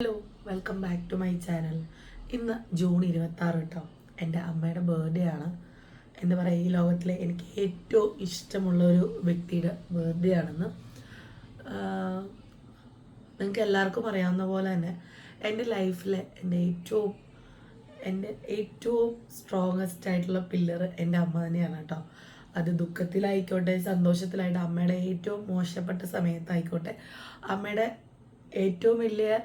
Hello welcome back to my channel ഇന്ന് June ഇരുപത്തി ആറ് കേട്ടോ എന്റെ അമ്മയുടെ ബർത്ത്ഡേ ആണ്. എന്താ പറയുക ഈ ലോകത്തിലെ എനിക്ക് ഏറ്റവും ഇഷ്ടമുള്ള ഒരു വ്യക്തിയുടെ ബർത്ത്ഡേ ആണെന്ന്. നിങ്ങൾക്ക് എല്ലാവർക്കും അറിയാവുന്ന പോലെ തന്നെ എന്റെ ലൈഫിലെ എന്റെ ഏറ്റവും എന്റെ ഏറ്റവും സ്ട്രോങ്ങസ്റ്റ് ആയിട്ടുള്ള പില്ലർ എന്റെ അമ്മ തന്നെയാണ് കേട്ടോ അത് ദുഃഖത്തിലായിക്കോട്ടെ സന്തോഷത്തിലായിട്ട് അമ്മയുടെ ഏറ്റവും മോശപ്പെട്ട സമയത്തായിക്കോട്ടെ അമ്മയുടെ ഏറ്റവും വലിയ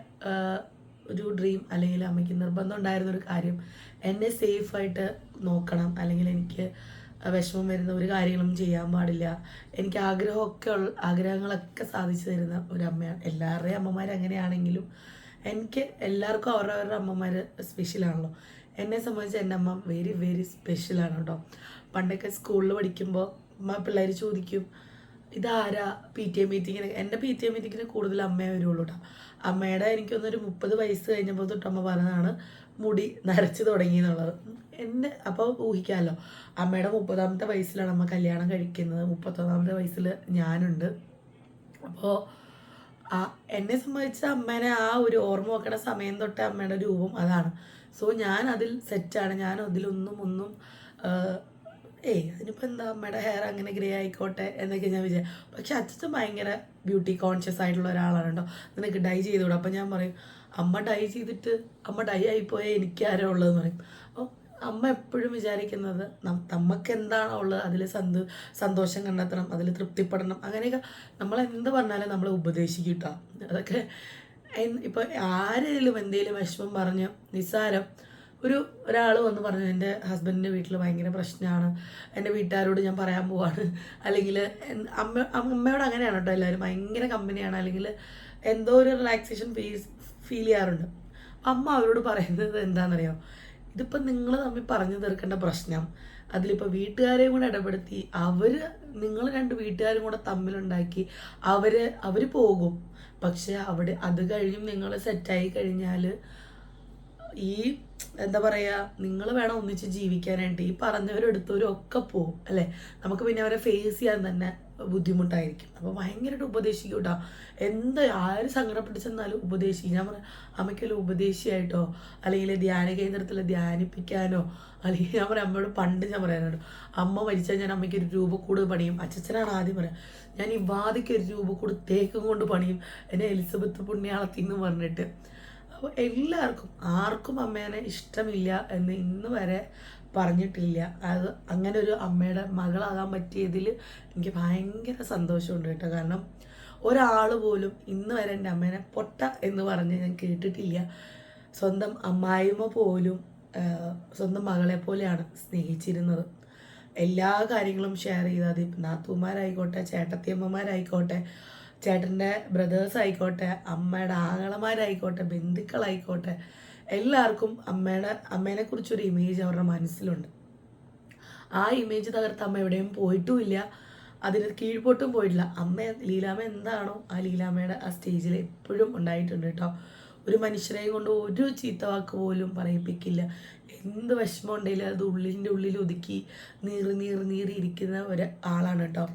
ഒരു ഡ്രീം അല്ലെങ്കിൽ അമ്മയ്ക്ക് നിർബന്ധം ഉണ്ടായിരുന്ന ഒരു കാര്യം എന്നെ സേഫായിട്ട് നോക്കണം. അല്ലെങ്കിൽ എനിക്ക് വിഷമം വരുന്ന ഒരു കാര്യങ്ങളും ചെയ്യാൻ പാടില്ല. എനിക്ക് ആഗ്രഹമൊക്കെ ഉള്ള ആഗ്രഹങ്ങളൊക്കെ സാധിച്ചു തരുന്ന ഒരു അമ്മയാണ്. എല്ലാവരുടെയും അമ്മമാർ അങ്ങനെയാണെങ്കിലും എനിക്ക് എല്ലാവർക്കും അവരവരുടെ അമ്മമാർ സ്പെഷ്യലാണല്ലോ എന്നെ സംബന്ധിച്ച് എന്റെ അമ്മ വെരി വെരി സ്പെഷ്യലാണ് കേട്ടോ. പണ്ടൊക്കെ സ്കൂളിൽ പഠിക്കുമ്പോൾ അമ്മ പിള്ളേർ ചോദിക്കും ഇതാരാ പി ടി എ മീറ്റിങ്ങിന് എന്റെ പി ടി എ മീറ്റിങ്ങിന് കൂടുതൽ അമ്മയെ വരുള്ളൂ കേട്ടോ അമ്മയുടെ എനിക്കൊന്നൊരു മുപ്പത് വയസ്സ് കഴിഞ്ഞപ്പോൾ തൊട്ട് അമ്മ പറഞ്ഞതാണ് മുടി നരച്ചു തുടങ്ങി എന്നുള്ളത്. എന്നെ അപ്പോൾ ഊഹിക്കാമല്ലോ. അമ്മയുടെ മുപ്പതാമത്തെ വയസ്സിലാണ് അമ്മ കല്യാണം കഴിക്കുന്നത്. മുപ്പത്തൊന്നാമത്തെ വയസ്സിൽ ഞാനുണ്ട്. അപ്പോൾ ആ എന്നെ സംബന്ധിച്ച് അമ്മേനെ ആ ഒരു ഓർമ്മ വെക്കണ സമയം തൊട്ട് അമ്മയുടെ രൂപം അതാണ്. സോ ഞാൻ അതിൽ സെറ്റാണ് ഞാൻ അതിലൊന്നും ഒന്നും ഏയ് അതിനിപ്പോൾ എന്താ അമ്മയുടെ ഹെയർ അങ്ങനെ ഗ്രേ ആയിക്കോട്ടെ എന്നൊക്കെ ഞാൻ വിചാരിച്ചു പക്ഷെ അച്ഛൻ ഭയങ്കര ബ്യൂട്ടി കോൺഷ്യസ് ആയിട്ടുള്ള ഒരാളാണ് കേട്ടോ. നിനക്ക് ഡൈ ചെയ്തുകൂടാ. അപ്പം ഞാൻ പറയും അമ്മ ഡൈ ചെയ്തിട്ട് അമ്മ ഡൈ ആയിപ്പോയാൽ എനിക്കാരോ ഉള്ളതെന്ന് പറയും. അപ്പോൾ അമ്മ എപ്പോഴും വിചാരിക്കുന്നത് നമുക്ക് എന്താണോ ഉള്ളത് അതിൽ സന്തോ സന്തോഷം കണ്ടെത്തണം അതിൽ തൃപ്തിപ്പെടണം. അങ്ങനെയൊക്കെ നമ്മൾ എന്ത് പറഞ്ഞാലും നമ്മളെ ഉപദേശിക്കും അതൊക്കെ ഇപ്പോൾ ഇപ്പൊ ആരെങ്കിലും എന്തെങ്കിലും വിഷമം പറഞ്ഞ് നിസ്സാരം ഒരു ഒരാൾ വന്ന് പറഞ്ഞു എന്റെ ഹസ്ബൻഡിന്റെ വീട്ടിൽ ഭയങ്കര പ്രശ്നമാണ് എന്റെ വീട്ടുകാരോട് ഞാൻ പറയാൻ പോവാണ്. അല്ലെങ്കിൽ അമ്മ അമ്മയോട് അങ്ങനെയാണ് കേട്ടോ എല്ലാവരും. ഭയങ്കര കമ്പനിയാണ് അല്ലെങ്കിൽ എന്തോ ഒരു റിലാക്സേഷൻ ഫീസ് ഫീൽ ചെയ്യാറുണ്ട്. അമ്മ അവരോട് പറയുന്നത് എന്താണെന്നറിയോ? ഇതിപ്പോൾ നിങ്ങൾ തമ്മിൽ പറഞ്ഞു തീർക്കേണ്ട പ്രശ്നം. അതിലിപ്പോൾ വീട്ടുകാരെയും കൂടെ ഇടപെടുത്തി അവർ നിങ്ങൾ രണ്ട് വീട്ടുകാരും കൂടെ തമ്മിലുണ്ടാക്കി അവർ അവർ പോകും. പക്ഷെ അവിടെ അത് കഴിഞ്ഞും നിങ്ങൾ സെറ്റായി കഴിഞ്ഞാൽ ഈ എന്താ പറയുക നിങ്ങൾ വേണം ഒന്നിച്ച് ജീവിക്കാനായിട്ട് ഈ പറഞ്ഞവരും എടുത്തവരും ഒക്കെ പോകും അല്ലേ? നമുക്ക് പിന്നെ അവരെ ഫേസ് ചെയ്യാൻ തന്നെ ബുദ്ധിമുട്ടായിരിക്കും. അപ്പോൾ ഭയങ്കരമായിട്ട് ഉപദേശിക്കും കേട്ടോ എന്ത് ആര് സങ്കടപ്പെട്ട് ചെന്നാലും ഉപദേശിക്കും. ഞാൻ പറയാം അമ്മയ്ക്കൊരു ഉപദേശിയായിട്ടോ അല്ലെങ്കിൽ ധ്യാന കേന്ദ്രത്തിൽ ധ്യാനിപ്പിക്കാനോ അല്ലെങ്കിൽ ഞാൻ പറയാം അമ്മയോട് പണ്ട് ഞാൻ പറയാനുണ്ട് അമ്മ മരിച്ചാൽ ഞാൻ അമ്മയ്ക്ക് ഒരു രൂപ രൂപക്കൂട് പണിയും. അച്ഛനാണ് ആദ്യം പറയാം ഞാൻ ഈ വാതിക്ക് ഒരു രൂപക്കൂട് തേക്കും കൊണ്ട് പണിയും. എന്നെ എലിസബത്ത് പുണ്യാളത്തി എന്ന് പറഞ്ഞിട്ട്. അപ്പോൾ എല്ലാവർക്കും ആർക്കും അമ്മേനെ ഇഷ്ടമില്ല എന്ന് ഇന്ന് വരെ പറഞ്ഞിട്ടില്ല. അത് അങ്ങനെ ഒരു അമ്മയുടെ മകളാകാൻ പറ്റിയതിൽ എനിക്ക് ഭയങ്കര സന്തോഷമുണ്ട് കേട്ടോ. കാരണം ഒരാൾ പോലും ഇന്ന് വരെ എന്റെ അമ്മേനെ പൊട്ട എന്ന് പറഞ്ഞ് ഞാൻ കേട്ടിട്ടില്ല. സ്വന്തം അമ്മായിമ്മ പോലും സ്വന്തം മകളെ പോലെയാണ് സ്നേഹിച്ചിരുന്നത്. എല്ലാ കാര്യങ്ങളും ഷെയർ ചെയ്ത് അത് നാത്തൂമാരായിക്കോട്ടെ ചേട്ടത്തിയമ്മമാരായിക്കോട്ടെ ചേട്ടന്റെ ബ്രദേഴ്സ് ആയിക്കോട്ടെ അമ്മയുടെ ആങ്ങളമാരായിക്കോട്ടെ ബന്ധുക്കളായിക്കോട്ടെ എല്ലാവർക്കും അമ്മയുടെ അമ്മേനെ കുറിച്ചൊരു ഇമേജ് അവരുടെ മനസ്സിലുണ്ട്. ആ ഇമേജ് തകർത്ത് അമ്മ എവിടെയും പോയിട്ടുമില്ല. അതിന് കീഴ്പോട്ടും പോയിട്ടില്ല. അമ്മ ലീലാമ്മ എന്താണോ ആ ലീലാമ്മയുടെ ആ സ്റ്റേജിൽ എപ്പോഴും ഉണ്ടായിട്ടുണ്ട് കേട്ടോ. ഒരു മനുഷ്യരെയും കൊണ്ട് ഒരു ചീത്ത വാക്ക് പോലും പറയിപ്പിക്കില്ല. എന്ത് വിഷമം ഉണ്ടെങ്കിലും അത് ഉള്ളിന്റെ ഉള്ളിൽ ഒതുക്കി നീറി നീറി നീറി ഇരിക്കുന്ന ഒരു ആളാണ് കേട്ടോ.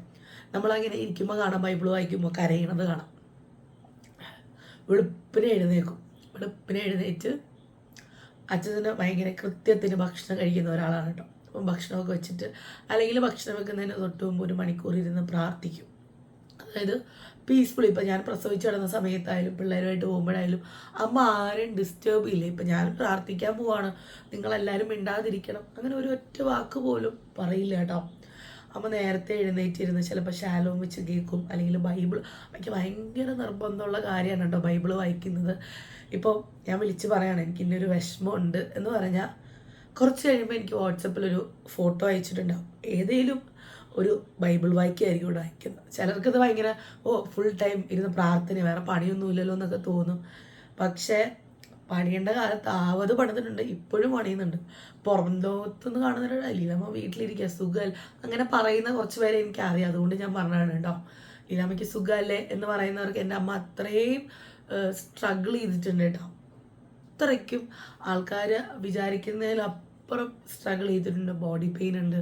നമ്മളങ്ങനെ ഇരിക്കുമ്പോൾ കാണാം ബൈബിൾ വായിക്കുമ്പോൾ കരയണത് കാണാം. വെളുപ്പിനെ എഴുന്നേക്കും വെളുപ്പിനെ എഴുന്നേറ്റ് അച്ഛന് ഭയങ്കര കൃത്യത്തിന് ഭക്ഷണം കഴിക്കുന്ന ഒരാളാണ് കേട്ടോ. അപ്പം ഭക്ഷണമൊക്കെ വെച്ചിട്ട് അല്ലെങ്കിൽ ഭക്ഷണം വെക്കുന്നതിന് തൊട്ട് മുമ്പ് ഒരു മണിക്കൂർ ഇരുന്ന് പ്രാർത്ഥിക്കും. അതായത് പീസ്ഫുൾ ഇപ്പം ഞാൻ പ്രസവിച്ച് കിടന്ന സമയത്തായാലും പിള്ളേരുമായിട്ട് പോകുമ്പോഴായാലും അമ്മ ആരും ഡിസ്റ്റേബ് ഇല്ല. ഇപ്പം ഞാൻ പ്രാർത്ഥിക്കാൻ പോവാണ്. നിങ്ങളെല്ലാവരും മിണ്ടാതിരിക്കണം. അങ്ങനെ ഒരു ഒറ്റ വാക്ക് പോലും പറയില്ല കേട്ടോ. അമ്മ നേരത്തെ എഴുന്നേറ്റിരുന്ന് ചിലപ്പോൾ ശാലവും വെച്ച് കേൾക്കും. അല്ലെങ്കിൽ ബൈബിൾ എനിക്ക് ഭയങ്കര നിർബന്ധമുള്ള കാര്യമാണ് കേട്ടോ ബൈബിൾ വായിക്കുന്നത്. ഇപ്പോൾ ഞാൻ വിളിച്ച് പറയാണ് എനിക്ക് ഇന്നൊരു വിഷമമുണ്ട്. എന്ന് പറഞ്ഞാൽ കുറച്ച് കഴിയുമ്പോൾ എനിക്ക് വാട്സപ്പിലൊരു ഫോട്ടോ അയച്ചിട്ടുണ്ടാവും. ഏതെങ്കിലും ഒരു ബൈബിൾ വായിക്കായിരിക്കും ഇവിടെ അയക്കുന്നത് ചിലർക്കത് ഭയങ്കര ഓ ഫുൾ ടൈം ഇരുന്ന് പ്രാർത്ഥന വേറെ പണിയൊന്നുമില്ലല്ലോ എന്നൊക്കെ തോന്നും. പക്ഷേ പണിയേണ്ട കാലത്ത് ആവത് പണിതിട്ടുണ്ട്. ഇപ്പോഴും പണിയുന്നുണ്ട്. പുറം ലോകത്തുനിന്ന് കാണുന്നൊരു ലീലാമ്മ വീട്ടിലിരിക്കുക സുഖമല്ല അങ്ങനെ പറയുന്ന കുറച്ച് പേരെ എനിക്കറിയാം. അതുകൊണ്ട് ഞാൻ പറഞ്ഞതാണ് കേട്ടോ. ലീലാമ്മയ്ക്ക് സുഖമല്ലേ എന്ന് പറയുന്നവർക്ക് എന്റെ അമ്മ അത്രയും സ്ട്രഗിൾ ചെയ്തിട്ടുണ്ട് കേട്ടോ. അത്രയ്ക്കും ആൾക്കാർ വിചാരിക്കുന്നതിലപ്പുറം സ്ട്രഗിൾ ചെയ്തിട്ടുണ്ട്. ബോഡി പെയിൻ ഉണ്ട്.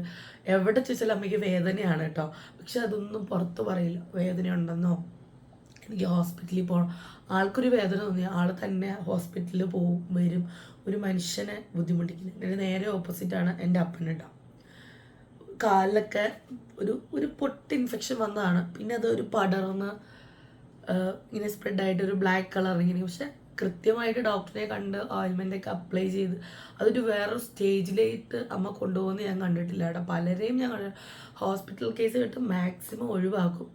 എവിടെ ചോദിച്ചാലും അമ്മയ്ക്ക് വേദനയാണ് കേട്ടോ. പക്ഷെ അതൊന്നും പുറത്ത് പറയില്ല. വേദന ഉണ്ടെന്നോ എനിക്ക് ഹോസ്പിറ്റലിൽ പോകണം ആൾക്കൊരു വേദന തോന്നി ആൾ തന്നെ ഹോസ്പിറ്റലിൽ പോവും വരും. ഒരു മനുഷ്യനെ ബുദ്ധിമുട്ടിക്കില്ല എന്റെ നേരെ ഓപ്പോസിറ്റാണ് എന്റെ അപ്പനുണ്ടാവും കാലിലൊക്കെ ഒരു ഒരു പൊട്ട് ഇൻഫെക്ഷൻ വന്നതാണ്. പിന്നെ അത് ഒരു പടർന്ന് ഇങ്ങനെ സ്പ്രെഡായിട്ട് ഒരു ബ്ലാക്ക് കളർ ഇങ്ങനെ. പക്ഷെ കൃത്യമായിട്ട് ഡോക്ടറെ കണ്ട് ഓയിൽമെന്റ് ഒക്കെ അപ്ലൈ ചെയ്ത് അതൊരു വേറൊരു സ്റ്റേജിലേക്ക് അമ്മ കൊണ്ടുപോകുന്നത് ഞാൻ കണ്ടിട്ടില്ല കേട്ടോ പലരെയും ഞാൻ ഹോസ്പിറ്റൽ കേസ് കേട്ട് മാക്സിമം ഒഴിവാക്കും.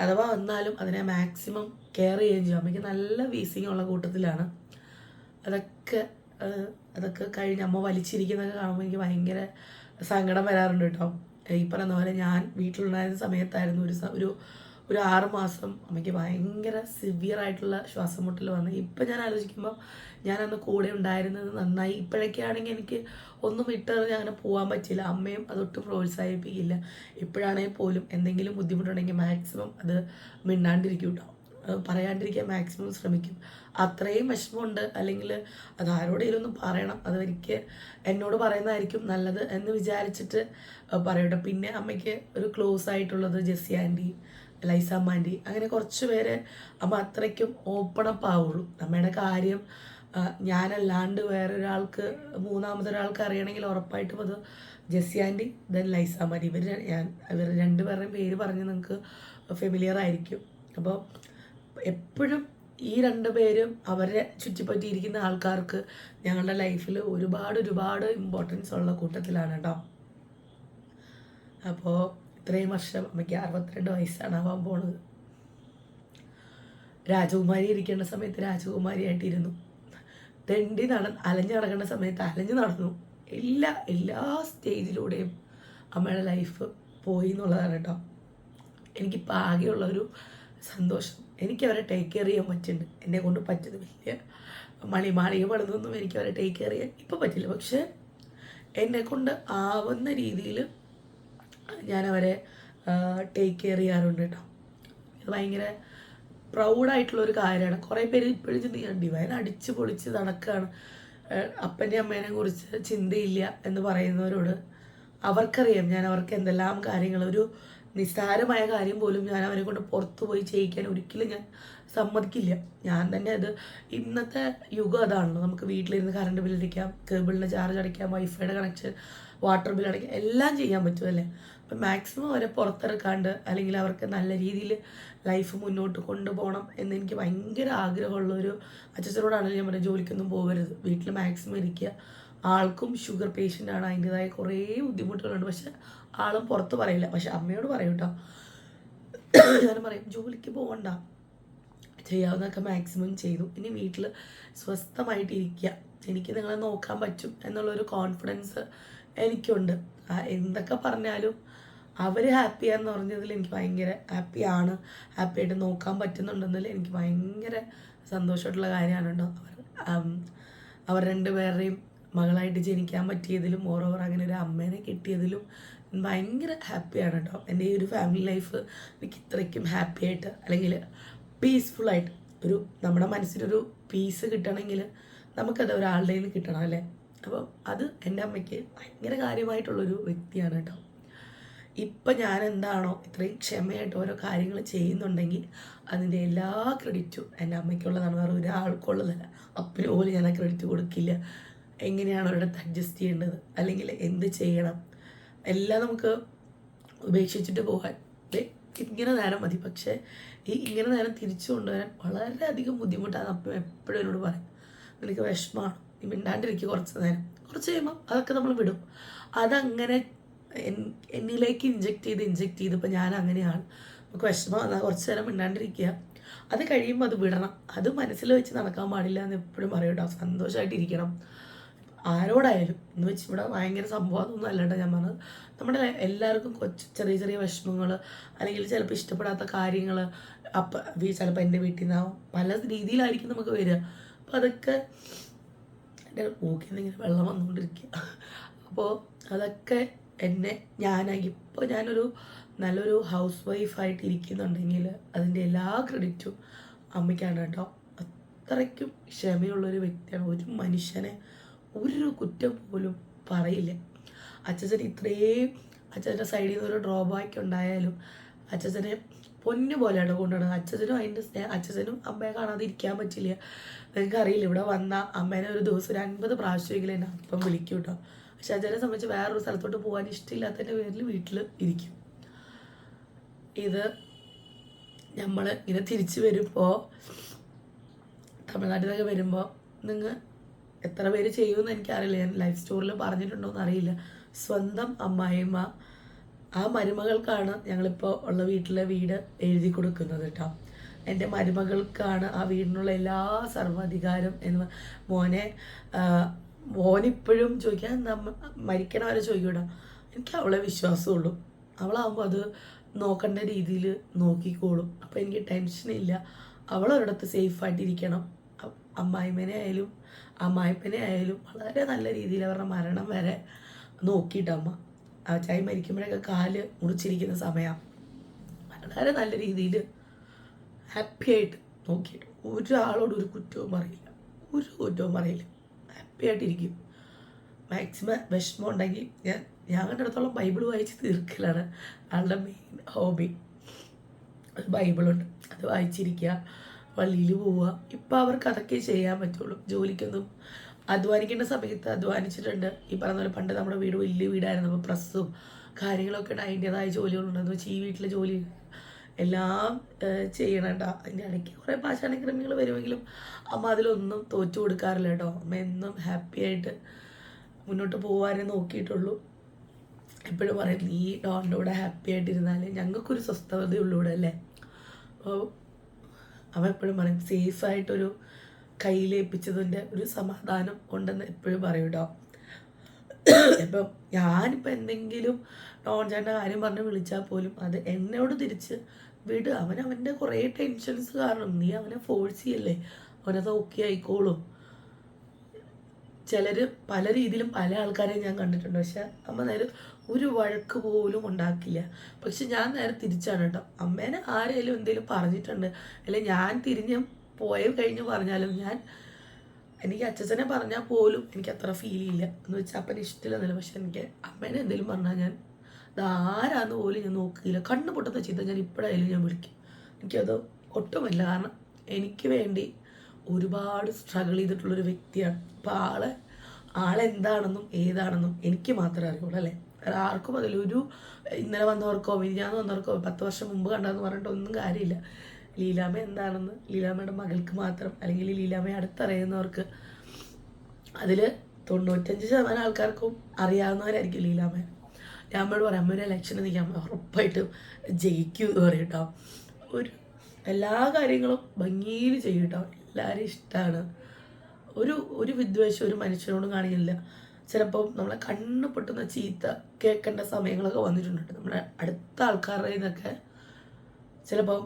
അഥവാ വന്നാലും അതിനെ മാക്സിമം കെയർ ചെയ്യുകയും ചെയ്യും. അമ്മയ്ക്ക് നല്ല വീസിങ് ഉള്ള കൂട്ടത്തിലാണ്. അതൊക്കെ അതൊക്കെ കഴിഞ്ഞ് അമ്മ വലിച്ചിരിക്കുന്നതൊക്കെ കാണുമ്പോൾ എനിക്ക് ഭയങ്കര സങ്കടം വരാറുണ്ട് കേട്ടോ. ഈ പറയുന്ന പോലെ ഞാൻ വീട്ടിലുണ്ടായിരുന്ന സമയത്തായിരുന്നു ഒരു ഒരു ഒരു ആറുമാസം അമ്മയ്ക്ക് ഭയങ്കര സിവിയർ ആയിട്ടുള്ള ശ്വാസം മുട്ടൽ വന്നു. ഇപ്പം ഞാൻ ആലോചിക്കുമ്പോൾ ഞാൻ അന്ന് കൂടെ ഉണ്ടായിരുന്നത് നന്നായി. ഇപ്പോഴൊക്കെ ആണെങ്കിൽ എനിക്ക് ഒന്നും ഇട്ടറിഞ്ഞ് അങ്ങനെ പോകാൻ പറ്റില്ല അമ്മയും അതൊട്ടും പ്രോത്സാഹിപ്പിക്കില്ല. ഇപ്പോഴാണെങ്കിൽ പോലും എന്തെങ്കിലും ബുദ്ധിമുട്ടുണ്ടെങ്കിൽ മാക്സിമം അത് മിണ്ടാണ്ടിരിക്കും കേട്ടോ പറയാണ്ടിരിക്കാൻ മാക്സിമം ശ്രമിക്കും. അത്രയും വിഷമമുണ്ട്. അല്ലെങ്കിൽ അത് ആരോടെങ്കിലും ഒന്ന് പറയണം. അത് എനിക്ക് എന്നോട് പറയുന്നതായിരിക്കും നല്ലത് എന്ന് വിചാരിച്ചിട്ട് പറയട്ടെ പിന്നെ അമ്മയ്ക്ക് ഒരു ക്ലോസ് ആയിട്ടുള്ളത് ജെസ്സി ആന്റി ലൈസാമ്മ ആന്റി. അങ്ങനെ കുറച്ച് പേര് അമ്മ അത്രയ്ക്കും ഓപ്പൺ അപ്പ് ആവുള്ളൂ. അമ്മയുടെ കാര്യം ഞാനല്ലാണ്ട് വേറൊരാൾക്ക് മൂന്നാമതൊരാൾക്ക് അറിയണമെങ്കിൽ ഉറപ്പായിട്ടും അത് ജെസ്സി ആന്റി ദെൻ ലൈസ മരി ഇവർ ഞാൻ ഇവർ രണ്ടുപേരുടെയും പേര് പറഞ്ഞ് നിങ്ങൾക്ക് ഫെമിലിയർ ആയിരിക്കും. അപ്പോൾ എപ്പോഴും ഈ രണ്ട് പേരും അവരെ ചുറ്റിപ്പറ്റിയിരിക്കുന്ന ആൾക്കാർക്ക് ഞങ്ങളുടെ ലൈഫിൽ ഒരുപാട് ഒരുപാട് ഇമ്പോർട്ടൻസ് ഉള്ള കൂട്ടത്തിലാണ് കേട്ടോ അപ്പോൾ ഇത്രയും വർഷം അമ്മയ്ക്ക് അറുപത്തിരണ്ട് വയസ്സാണ് ആവാൻ പോണത്. രാജകുമാരി ഇരിക്കേണ്ട സമയത്ത് രാജകുമാരിയായിട്ടിരുന്നു. തെണ്ടി നട അലഞ്ഞു നടക്കേണ്ട സമയത്ത് അലഞ്ഞു നടന്നു. എല്ലാ എല്ലാ സ്റ്റേജിലൂടെയും അമ്മയുടെ ലൈഫ് പോയി എന്നുള്ളതാണ് കേട്ടോ. എനിക്കിപ്പോൾ ആകെയുള്ള ഒരു സന്തോഷം. എനിക്ക് അവരെ ടേക്ക് കെയർ ചെയ്യാൻ പറ്റുന്നുണ്ട് എന്നെ കൊണ്ട് പറ്റുന്ന വലിയ മണി മാളിക പണിതൊന്നും എനിക്ക് അവരെ ടേക്ക് കെയർ ചെയ്യാൻ ഇപ്പം പറ്റില്ല പക്ഷേ എന്നെ കൊണ്ട് ആവുന്ന രീതിയിൽ ഞാൻ അവരെ ടേക്ക് കെയർ ചെയ്യാറുണ്ട് കേട്ടോ. ഭയങ്കര പ്രൗഡായിട്ടുള്ള ഒരു കാര്യമാണ്. കുറേ പേര് ഇപ്പോഴും ചിന്തിക്കണം ഡിവൈൻ അടിച്ച് പൊളിച്ച് നടക്കുകയാണ് അപ്പന്റെ അമ്മേനെ കുറിച്ച് ചിന്തയില്ല എന്ന് പറയുന്നവരോട് അവർക്കറിയാം. ഞാൻ അവർക്ക് എന്തെല്ലാം കാര്യങ്ങൾ ഒരു നിസ്സാരമായ കാര്യം പോലും ഞാൻ അവരെ കൊണ്ട് പുറത്തു പോയി ചെയ്യിക്കാൻ ഒരിക്കലും ഞാൻ സമ്മതിക്കില്ല. ഞാൻ തന്നെ അത് ഇന്നത്തെ യുഗം അതാണല്ലോ. നമുക്ക് വീട്ടിലിരുന്ന് കറണ്ട് ബില്ലടിക്കാം കേബിളിന്റെ ചാർജ് അടയ്ക്കാം വൈഫൈയുടെ കണക്ഷൻ വാട്ടർ ബിൽ അടയ്ക്കാം എല്ലാം ചെയ്യാൻ പറ്റുമല്ലേ അപ്പം മാക്സിമം അവരെ പുറത്തിറക്കാണ്ട് അല്ലെങ്കിൽ അവർക്ക് നല്ല രീതിയിൽ ലൈഫ് മുന്നോട്ട് കൊണ്ടുപോകണം എന്ന് എനിക്ക് ഭയങ്കര ആഗ്രഹമുള്ള ഒരു അച്ഛനോടാണെങ്കിലും ഞാൻ പറയാം ജോലിക്കൊന്നും പോകരുത്. വീട്ടിൽ മാക്സിമം ഇരിക്കുക. ആൾക്കും ഷുഗർ പേഷ്യന്റ് ആണ്. അതിന്റെതായ കുറേ ബുദ്ധിമുട്ടുകളുണ്ട്. പക്ഷെ ആളും പുറത്ത് പറയില്ല. പക്ഷെ അമ്മയോട് പറയും കേട്ടോ. ഞാൻ പറയും ജോലിക്ക് പോകണ്ട. ചെയ്യാവുന്നതൊക്കെ മാക്സിമം ചെയ്തു. ഇനി വീട്ടിൽ സ്വസ്ഥമായിട്ട് ഇരിക്കുക എനിക്ക് നിങ്ങളെ നോക്കാൻ പറ്റും എന്നുള്ളൊരു കോൺഫിഡൻസ് എനിക്കുണ്ട്. എന്തൊക്കെ പറഞ്ഞാലും അവർ ഹാപ്പിയാന്ന് പറഞ്ഞതിൽ എനിക്ക് ഭയങ്കര ഹാപ്പിയാണ് ഹാപ്പിയായിട്ട് നോക്കാൻ പറ്റുന്നുണ്ടെന്നതിൽ എനിക്ക് ഭയങ്കര സന്തോഷമായിട്ടുള്ള കാര്യമാണ് കേട്ടോ അവർ അവർ രണ്ടുപേരുടെയും മകളായിട്ട് ജനിക്കാൻ പറ്റിയതിലും ഓരോവർ അങ്ങനെ ഒരു അമ്മേനെ കിട്ടിയതിലും ഭയങ്കര ഹാപ്പിയാണ് കേട്ടോ എന്റെ ഈ ഒരു ഫാമിലി ലൈഫ് എനിക്ക് ഇത്രയ്ക്കും ഹാപ്പി ആയിട്ട് അല്ലെങ്കിൽ പീസ്ഫുള്ളായിട്ട് ഒരു നമ്മുടെ മനസ്സിനൊരു പീസ് കിട്ടണമെങ്കിൽ നമുക്കത് ഒരാളുടെ കിട്ടണം അല്ലേ? അപ്പോൾ അത് എന്റെ അമ്മയ്ക്ക് ഭയങ്കര കാര്യമായിട്ടുള്ളൊരു വ്യക്തിയാണ് കേട്ടോ. ഇപ്പം ഞാൻ എന്താണോ ഇത്രയും ക്ഷമയായിട്ട് ഓരോ കാര്യങ്ങൾ ചെയ്യുന്നുണ്ടെങ്കിൽ അതിന്റെ എല്ലാ ക്രെഡിറ്റും എന്റെ അമ്മയ്ക്കുള്ളതാണ്. വേറെ ഒരാൾക്കുള്ളതല്ല. അപ്പന് പോലും ഞാൻ ആ ക്രെഡിറ്റ് കൊടുക്കില്ല. എങ്ങനെയാണ് അവരുടെ അഡ്ജസ്റ്റ് ചെയ്യേണ്ടത്? അല്ലെങ്കിൽ എന്ത് ചെയ്യണം? എല്ലാം നമുക്ക് ഉപേക്ഷിച്ചിട്ട് പോകാൻ. ഇങ്ങനെ നേരം മതി. പക്ഷേ ഈ ഇങ്ങനെ നേരം തിരിച്ചു കൊണ്ടുവരാൻ വളരെയധികം ബുദ്ധിമുട്ടാണ് അപ്പം എപ്പോഴും എന്നോട് പറയും. നിനക്ക് വിഷമമാണ്. നീ മിണ്ടാണ്ടിരിക്കുക കുറച്ച് നേരം. കുറച്ച് കഴിയുമ്പോൾ അതൊക്കെ നമ്മൾ വിടും. അതങ്ങനെ എന്നിലേക്ക് ഇഞ്ചെക്ട് ചെയ്ത് ഇഞ്ചെക്ട് ചെയ്ത്. ഇപ്പം ഞാൻ അങ്ങനെയാണ്. നമുക്ക് വിഷമം വന്നാൽ കുറച്ച് നേരം മിണ്ടാണ്ടിരിക്കുക. അത് കഴിയുമ്പോൾ അത് വിടണം. അത് മനസ്സിൽ വെച്ച് നടക്കാൻ പാടില്ല എന്ന് എപ്പോഴും പറയൂട്ടോ സന്തോഷമായിട്ടിരിക്കണം ആരോടായാലും. എന്ന് വെച്ച് ഇവിടെ ഭയങ്കര സംഭവം അതൊന്നും അല്ലട്ടോ ഞാൻ പറഞ്ഞത്. നമ്മുടെ എല്ലാവർക്കും കൊച്ചു ചെറിയ ചെറിയ വിഷമങ്ങൾ അല്ലെങ്കിൽ ചിലപ്പോൾ ഇഷ്ടപ്പെടാത്ത കാര്യങ്ങൾ അപ്പം ചിലപ്പോൾ എന്റെ വീട്ടിൽ നിന്നാവും. പല രീതിയിലായിരിക്കും നമുക്ക് വരിക. അപ്പോൾ അതൊക്കെ എന്റെ മൂക്കിൽ നിന്ന് ഇങ്ങനെ വെള്ളം വന്നുകൊണ്ടിരിക്കുക. അപ്പോൾ അതൊക്കെ എന്നെ ഞാൻ ഇപ്പോൾ ഞാനൊരു നല്ലൊരു ഹൗസ് വൈഫായിട്ട് ഇരിക്കുന്നുണ്ടെങ്കിൽ അതിന്റെ എല്ലാ ക്രെഡിറ്റും അമ്മയ്ക്കാണ് കേട്ടോ. അത്രയ്ക്കും ക്ഷമയുള്ളൊരു വ്യക്തിയാണ്. ഒരു മനുഷ്യനെ ഒരു കുറ്റം പോലും പറയില്ല. അച്ഛൻ ഇത്രയും അച്ഛന്റെ സൈഡിൽ നിന്ന് ഒരു ഡ്രോബാക്ക് ഉണ്ടായാലും അച്ഛനെ പൊന്നു പോലെയാണ് കൊണ്ടുവന്നത് അച്ഛനും അതിന്റെ സ്നേഹം അച്ഛനും അമ്മയെ കാണാതെ ഇരിക്കാൻ പറ്റില്ല. നിങ്ങൾക്കറിയില്ല ഇവിടെ വന്ന അമ്മേനെ ഒരു ദിവസം ഒരു അൻപത് പ്രാവശ്യമെങ്കിലും എന്നെ അപ്പം വിളിക്കും കേട്ടോ. അച്ഛനെ സംബന്ധിച്ച് വേറൊരു സ്ഥലത്തോട്ട് പോകാൻ ഇഷ്ടമില്ലാത്തതിന്റെ പേരിൽ വീട്ടിൽ ഇരിക്കും. ഇത് നമ്മൾ ഇങ്ങനെ തിരിച്ചു വരുമ്പോൾ തമിഴ്നാട്ടിൽ നിന്നൊക്കെ വരുമ്പോൾ നിങ്ങൾ എത്ര പേര് ചെയ്യുമെന്ന് എനിക്കറിയില്ല. ഞാൻ ലൈഫ് സ്റ്റോറിൽ പറഞ്ഞിട്ടുണ്ടോ എന്ന് അറിയില്ല സ്വന്തം അമ്മായിമ്മ ആ മരുമകൾക്കാണ് ഞങ്ങളിപ്പോൾ ഉള്ള വീട്ടിലെ വീട് എഴുതി കൊടുക്കുന്നത് കേട്ടോ എന്റെ മരുമകൾക്കാണ് ആ വീടിനുള്ള എല്ലാ സർവാധികാരം എന്ന് മോനെ മോനിപ്പോഴും ചോദിക്കാൻ നമ്മ മരിക്കണ വരെ ചോദിക്കൂടാ എനിക്ക് അവളെ വിശ്വാസമുള്ളൂ. അവളാകുമ്പോൾ അത് നോക്കേണ്ട രീതിയിൽ നോക്കിക്കോളും. അപ്പോൾ എനിക്ക് ടെൻഷനില്ല അവളൊരിടത്ത് സേഫായിട്ടിരിക്കണം അമ്മായിമ്മനെ ആയാലും അമ്മായിപ്പനെ ആയാലും വളരെ നല്ല രീതിയിൽ അവരുടെ മരണം വരെ നോക്കിയിട്ടമ്മ ചായ മരിക്കുമ്പോഴൊക്കെ കാൽ മുറിച്ചിരിക്കുന്ന സമയം. വളരെ നല്ല രീതിയിൽ ഹാപ്പി ആയിട്ട് നോക്കിയിട്ട്. ഒരാളോട് ഒരു കുറ്റവും പറയില്ല. ഒരു കുറ്റവും പറയില്ല. ഹാപ്പി ആയിട്ടിരിക്കും. മാക്സിമം വിഷമം ഉണ്ടെങ്കിൽ ഞാൻ ഞാൻ കണ്ടിടത്തോളം ബൈബിൾ വായിച്ച് തീർക്കലാണ്. ആളുടെ മെയിൻ ഹോബി ഒരു ബൈബിളുണ്ട് അത് വായിച്ചിരിക്കുക പള്ളിയിൽ പോവുക. ഇപ്പം അവർക്ക് അതൊക്കെ ചെയ്യാൻ പറ്റുള്ളൂ. ജോലിക്കൊന്നും അധ്വാനിക്കേണ്ട സമയത്ത് അധ്വാനിച്ചിട്ടുണ്ട്. ഈ പറഞ്ഞ പോലെ പണ്ട് നമ്മുടെ വീട് വലിയ വീടായിരുന്നു. അപ്പോൾ പ്രസ്സും കാര്യങ്ങളൊക്കെ ഉണ്ട്. അതിന്റെതായ ജോലികളുണ്ടെന്ന് വെച്ചാൽ ഈ വീട്ടിലെ ജോലി എല്ലാം ചെയ്യണണ്ട അതിന്റെ ഇടയ്ക്ക് കുറേ പാഷാണക്രമികൾ വരുമെങ്കിലും അമ്മ അതിലൊന്നും തോറ്റു കൊടുക്കാറില്ല കേട്ടോ അമ്മ എന്നും ഹാപ്പി ആയിട്ട് മുന്നോട്ട് പോകാനേ നോക്കിയിട്ടുള്ളൂ. എപ്പോഴും പറയും നീ ഡോണിന്റെ കൂടെ ഹാപ്പി ആയിട്ടിരുന്നാൽ ഞങ്ങൾക്കൊരു സ്വസ്ഥതയുള്ളൂ ഇവിടെ അല്ലേ? അപ്പോൾ അവൻ എപ്പോഴും പറയും സേഫായിട്ടൊരു കയ്യിലേൽപ്പിച്ചതിന്റെ ഒരു സമാധാനം ഉണ്ടെന്ന് എപ്പോഴും പറയും കേട്ടോ ഇപ്പം ഞാനിപ്പോൾ എന്തെങ്കിലും ഡോൺ ചേട്ടന്റെ കാര്യം പറഞ്ഞ് വിളിച്ചാൽ പോലും അത് എന്നോട് തിരിച്ച് വിട്. അവൻ അവന്റെ കുറേ ടെൻഷൻസ് കാരണം നീ അവനെ ഫോഴ്സ് ചെയ്യല്ലേ? അവനത് ഓക്കെ ആയിക്കോളും. ചിലർ പല രീതിയിലും പല ആൾക്കാരെയും ഞാൻ കണ്ടിട്ടുണ്ട്. പക്ഷെ അമ്മ നേരെ ഒരു വഴക്ക് പോലും ഉണ്ടാക്കില്ല പക്ഷെ ഞാൻ നേരെ തിരിച്ചാണ് കേട്ടോ. അമ്മേനെ ആരെങ്കിലും എന്തെങ്കിലും പറഞ്ഞിട്ടുണ്ട്. അല്ലെ ഞാൻ തിരിഞ്ഞ് പോയ കഴിഞ്ഞ് പറഞ്ഞാലും ഞാൻ എനിക്ക് അച്ഛനെ പറഞ്ഞാൽ പോലും എനിക്ക് അത്ര ഫീൽ ചെയ്യില്ല എന്ന് വെച്ചാൽ അപ്പനെ ഇഷ്ടമില്ലെന്നില്ല. പക്ഷെ എനിക്ക് അമ്മേനെ എന്തെങ്കിലും പറഞ്ഞാൽ ഞാൻ ഇത് ആരാന്ന് പോലും ഞാൻ നോക്കിയില്ല. കണ്ണു പൊട്ടുന്ന ചിന്ത ഞാൻ ഇപ്പോഴായാലും ഞാൻ വിളിക്കും. എനിക്കത് ഒട്ടുമല്ല. കാരണം എനിക്ക് വേണ്ടി ഒരുപാട് സ്ട്രഗിൾ ചെയ്തിട്ടുള്ളൊരു വ്യക്തിയാണ്. അപ്പോൾ ആളെ ആളെന്താണെന്നും ഏതാണെന്നും എനിക്ക് മാത്രമേ അറിയുള്ളൂ അല്ലേ? വേറെ ആർക്കും അതിൽ ഒരു ഇന്നലെ വന്നവർക്കോ മിനിഞ്ഞാന്ന് വന്നവർക്കോ പത്ത് വർഷം മുമ്പ് കണ്ടെന്ന് പറഞ്ഞിട്ട് ഒന്നും കാര്യമില്ല. ലീലാമ്മ എന്താണെന്ന് ലീലാമ്മയുടെ മകൾക്ക് മാത്രം അല്ലെങ്കിൽ ലീലാമ്മയെ അടുത്തറിയുന്നവർക്ക് അതിൽ തൊണ്ണൂറ്റഞ്ച് ശതമാനം ആൾക്കാർക്കും അറിയാവുന്നവരായിരിക്കും ലീലാമ്മ. ഞാൻ അമ്മയോട് പറയാം അമ്മ ഒരു ഇലക്ഷന് നിൽക്കാം ഉറപ്പായിട്ടും ജയിക്കൂ എന്ന് പറയും കേട്ടോ ഒരു എല്ലാ കാര്യങ്ങളും ഭംഗിയിൽ ചെയ്യും കേട്ടോ എല്ലാവരും ഇഷ്ടമാണ് ഒരു ഒരു വിദ്വേഷം ഒരു മനുഷ്യനോടും കാണിക്കില്ല ചിലപ്പോൾ നമ്മളെ കണ്ണ് പൊട്ടുന്ന ചീത്ത കേൾക്കേണ്ട സമയങ്ങളൊക്കെ വന്നിട്ടുണ്ട് നമ്മുടെ അടുത്ത ആൾക്കാരുടെ നിന്നൊക്കെ ചിലപ്പോൾ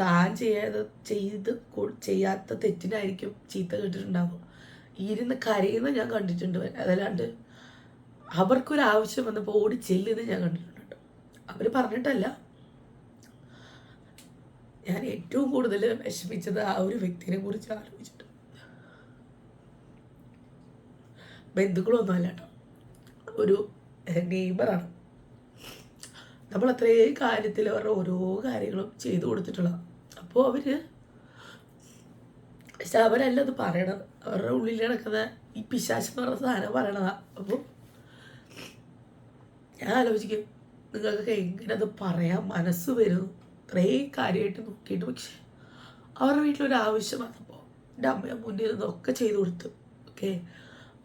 താൻ ചെയ്യാതെ ചെയ്ത് ചെയ്യാത്ത തെറ്റിനായിരിക്കും ചീത്ത കേട്ടിട്ടുണ്ടാകും ഇരുന്ന് കരയുന്ന ഞാൻ കണ്ടിട്ടുണ്ട്. അതല്ലാണ്ട് അവർക്കൊരു ആവശ്യം വന്നപ്പോൾ ഓടി ചെല്ലുന്നത് ഞാൻ കണ്ടിട്ടുണ്ട്. അവർ പറഞ്ഞിട്ടല്ല. ഞാൻ ഏറ്റവും കൂടുതൽ വിഷമിച്ചത് ആ ഒരു വ്യക്തിനെ കുറിച്ച് ആലോചിച്ചിട്ട്. ബന്ധുക്കളൊന്നും അല്ല കേട്ടോ ഒരു നെയ്ബറാണ് നമ്മൾ അത്രയും കാര്യത്തിൽ അവരുടെ ഓരോ കാര്യങ്ങളും ചെയ്തു കൊടുത്തിട്ടുള്ള. അപ്പോൾ അവർ പക്ഷെ അവരല്ല അത് പറയണത്. അവരുടെ ഉള്ളിൽ കിടക്കുന്ന ഈ പിശാശ് എന്ന് പറയുന്ന സാധനം പറയണതാണ് അപ്പോൾ ഞാൻ ആലോചിക്കും നിങ്ങൾക്കൊക്കെ എങ്ങനെ അത് പറയാൻ മനസ്സ് വരുന്നു? ഇത്രയും കാര്യമായിട്ട് നോക്കിയിട്ട് പക്ഷേ അവരുടെ വീട്ടിലൊരു ആവശ്യം വന്നപ്പോൾ എന്റെ അമ്മയെ മുന്നിൽ നിന്നൊക്കെ ചെയ്തു കൊടുത്തു ഓക്കെ?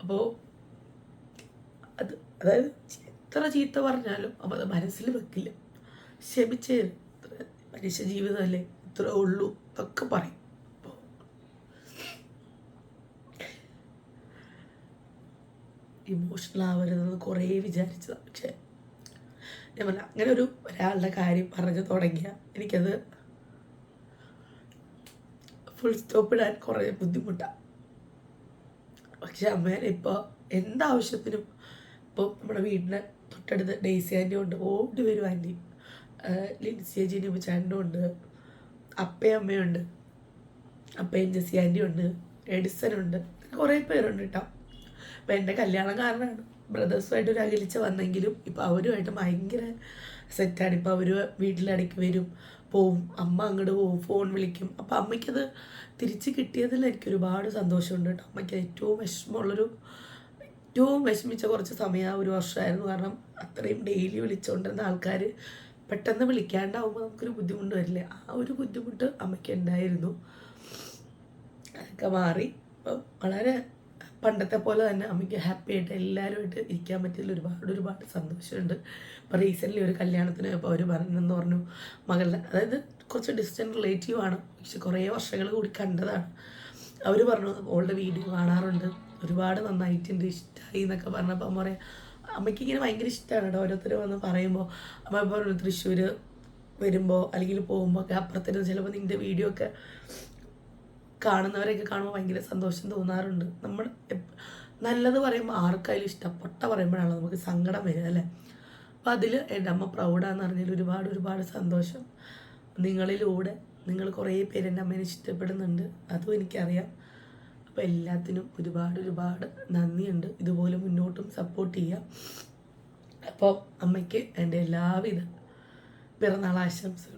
അപ്പോൾ അത് അതായത് എത്ര ചീത്ത പറഞ്ഞാലും അമ്മ അത് മനസ്സിൽ വെക്കില്ല. ക്ഷമിച്ചേ മനുഷ്യ ജീവിതമല്ലേ ഇത്ര ഉള്ളൂ എന്നൊക്കെ പറയും. ഇമോഷണൽ ആവരുതെന്ന് കുറേ വിചാരിച്ചതാണ് പക്ഷേ ഞാൻ പറഞ്ഞ അങ്ങനെ ഒരു ഒരാളുടെ കാര്യം പറഞ്ഞു തുടങ്ങിയ എനിക്കത് ഫുൾ സ്റ്റോപ്പ് ഇടാൻ കുറേ ബുദ്ധിമുട്ടാണ് പക്ഷെ അമ്മേനെ ഇപ്പോൾ എന്താവശ്യത്തിനും ഇപ്പോൾ നമ്മുടെ വീടിന്റെ തൊട്ടടുത്ത് ഡേസി ആന്റി ഉണ്ട് ഓടി വരും ആന്റി ലിൻസി ചേച്ചി ചേട്ടനും ഉണ്ട് അപ്പയും അമ്മയുണ്ട് അപ്പയും ജെസി ആന്റി ഉണ്ട് എഡിസൺ ഉണ്ട് കുറേ പേരുണ്ട് കേട്ടോ. അപ്പം എന്റെ കല്യാണം കാരണമാണ്. ബ്രദേഴ്സുമായിട്ട് ഒരു അകലിച്ച വന്നെങ്കിലും ഇപ്പം അവരുമായിട്ട് ഭയങ്കര സെറ്റാണ് ഇപ്പോൾ അവർ വീട്ടിലിടയ്ക്ക് വരും പോവും. അമ്മ അങ്ങോട്ട് പോവും ഫോൺ വിളിക്കും. അപ്പോൾ അമ്മയ്ക്കത് തിരിച്ച് കിട്ടിയതിൽ എനിക്ക് ഒരുപാട് സന്തോഷമുണ്ട് കേട്ടോ. അമ്മയ്ക്ക് ഏറ്റവും വിഷമമുള്ളൊരു ഏറ്റവും വിഷമിച്ച കുറച്ച് സമയം ഒരു വർഷമായിരുന്നു. കാരണം അത്രയും ഡെയിലി വിളിച്ചുകൊണ്ടിരുന്ന ആൾക്കാർ പെട്ടെന്ന് വിളിക്കാണ്ടാവുമ്പോൾ നമുക്കൊരു ബുദ്ധിമുട്ട് വരില്ല. ആ ഒരു ബുദ്ധിമുട്ട് അമ്മയ്ക്ക് ഉണ്ടായിരുന്നു. അതൊക്കെ മാറി. വളരെ പണ്ടത്തെ പോലെ തന്നെ അമ്മയ്ക്ക് ഹാപ്പി ആയിട്ട് എല്ലാവരുമായിട്ട് ഇരിക്കാൻ പറ്റിയതിൽ ഒരുപാട് ഒരുപാട് സന്തോഷമുണ്ട്. ഇപ്പോൾ റീസെന്റ്ലി ഒരു കല്യാണത്തിന് ഇപ്പോൾ അവർ പറഞ്ഞെന്ന് പറഞ്ഞു മകളുടെ അതായത് കുറച്ച് ഡിസ്റ്റന്റ് റിലേറ്റീവ് ആണ് പക്ഷെ കുറേ വർഷങ്ങൾ കൂടി കണ്ടതാണ്. അവർ പറഞ്ഞു ഓളുടെ വീഡിയോ കാണാറുണ്ട് ഒരുപാട് നന്നായിട്ടുണ്ട് ഇഷ്ടമായി എന്നൊക്കെ പറഞ്ഞപ്പോൾ അമ്മ പറയാം അമ്മയ്ക്ക് ഇങ്ങനെ ഭയങ്കര ഇഷ്ടമാണ് കേട്ടോ ഓരോരുത്തർ വന്ന് പറയുമ്പോൾ അമ്മ പറഞ്ഞു തൃശ്ശൂർ വരുമ്പോൾ അല്ലെങ്കിൽ പോകുമ്പോൾ ഒക്കെ അപ്പുറത്തിന് ചിലപ്പോൾ നിന്റെ വീഡിയോ ഒക്കെ കാണുന്നവരെയൊക്കെ കാണുമ്പോൾ ഭയങ്കര സന്തോഷം തോന്നാറുണ്ട്. നമ്മൾ നല്ലത് പറയുമ്പോൾ ആർക്കായാലും ഇഷ്ടം പൊട്ട പറയുമ്പോഴാണ് നമുക്ക് സങ്കടം വരിക അല്ലേ? അപ്പോൾ അതിൽ എന്റെ അമ്മ പ്രൗഡാന്ന് പറഞ്ഞതിൽ ഒരുപാട് ഒരുപാട് സന്തോഷം. നിങ്ങളിലൂടെ നിങ്ങൾ കുറേ പേര് എന്റെ അമ്മേനെ ഇഷ്ടപ്പെടുന്നുണ്ട്. അതും എനിക്കറിയാം. അപ്പോൾ എല്ലാത്തിനും ഒരുപാട് ഒരുപാട് നന്ദിയുണ്ട്. ഇതുപോലെ മുന്നോട്ടും സപ്പോർട്ട് ചെയ്യാം. അപ്പോൾ അമ്മയ്ക്ക് എന്റെ എല്ലാവിധ പിറന്നാൾ ആശംസകളും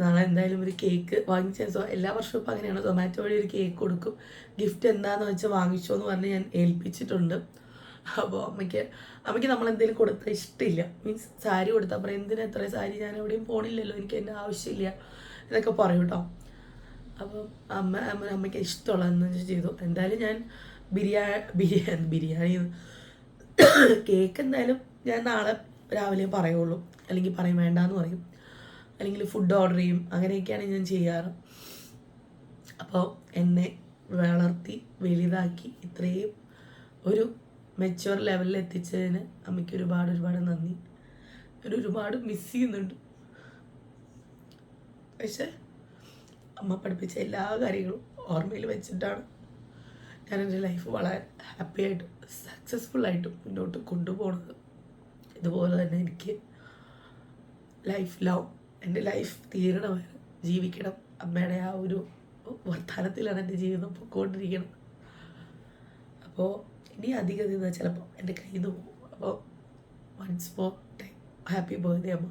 നാളെ എന്തായാലും ഒരു കേക്ക് വാങ്ങിച്ചാൽ സോ എല്ലാ വർഷവും ഇപ്പം അങ്ങനെയാണ്. സൊമാറ്റോ വഴി ഒരു കേക്ക് കൊടുക്കും. ഗിഫ്റ്റ് എന്താണെന്ന് വെച്ചാൽ വാങ്ങിച്ചോ എന്ന് പറഞ്ഞ് ഞാൻ ഏൽപ്പിച്ചിട്ടുണ്ട്. അപ്പോൾ അമ്മയ്ക്ക് അമ്മയ്ക്ക് നമ്മൾ എന്തെങ്കിലും കൊടുത്താൽ ഇഷ്ടമില്ല മീൻസ് സാരി കൊടുത്താൽ പറയും എന്തിനാ എത്ര സാരി ഞാൻ എവിടെയും പോണില്ലല്ലോ. എനിക്ക് എന്റെ ആവശ്യമില്ല. എന്നൊക്കെ പറയും കേട്ടോ അപ്പം അമ്മ അമ്മ അമ്മയ്ക്ക് ഇഷ്ടമുള്ളതെന്ന് ചെയ്തു. എന്തായാലും ഞാൻ ബിരിയാ ബിരിയാണി ബിരിയാണി കേക്ക് എന്തായാലും ഞാൻ നാളെ രാവിലെ പറയുള്ളൂ. അല്ലെങ്കിൽ പറയും വേണ്ടാന്ന് പറയും. അല്ലെങ്കിൽ ഫുഡ് ഓർഡർ ചെയ്യും. അങ്ങനെയൊക്കെയാണ് ഞാൻ ചെയ്യാറ്. അപ്പോൾ എന്നെ വളർത്തി വലുതാക്കി ഇത്രയും ഒരു മെച്ചുവർ ലെവലിൽ എത്തിച്ചതിന് അമ്മയ്ക്ക് ഒരുപാട് ഒരുപാട് നന്ദി. ഒരു ഒരുപാട് മിസ് ചെയ്യുന്നുണ്ട്. പക്ഷേ അമ്മ പഠിപ്പിച്ച എല്ലാ കാര്യങ്ങളും ഓർമ്മയിൽ വെച്ചിട്ടാണ് ഞാൻ എന്റെ ലൈഫ് വളരെ ഹാപ്പി ആയിട്ടും സക്സസ്ഫുൾ ആയിട്ടും മുന്നോട്ട് കൊണ്ടുപോകുന്നത് ഇതുപോലെ തന്നെ എനിക്ക് ലൈഫ് ലവ് എന്റെ ലൈഫ് തീരണമായിരുന്നു ജീവിക്കണം. അമ്മയുടെ ആ ഒരു വർത്തമാനത്തിലാണ് എന്റെ ജീവിതം പൊക്കോണ്ടിരിക്കണം അപ്പോൾ ഇനി അധികം നിന്നാൽ ചിലപ്പോൾ എന്റെ കയ്യിൽ നിന്ന് പോകും അപ്പോൾ once for time happy birthday അമ്മ.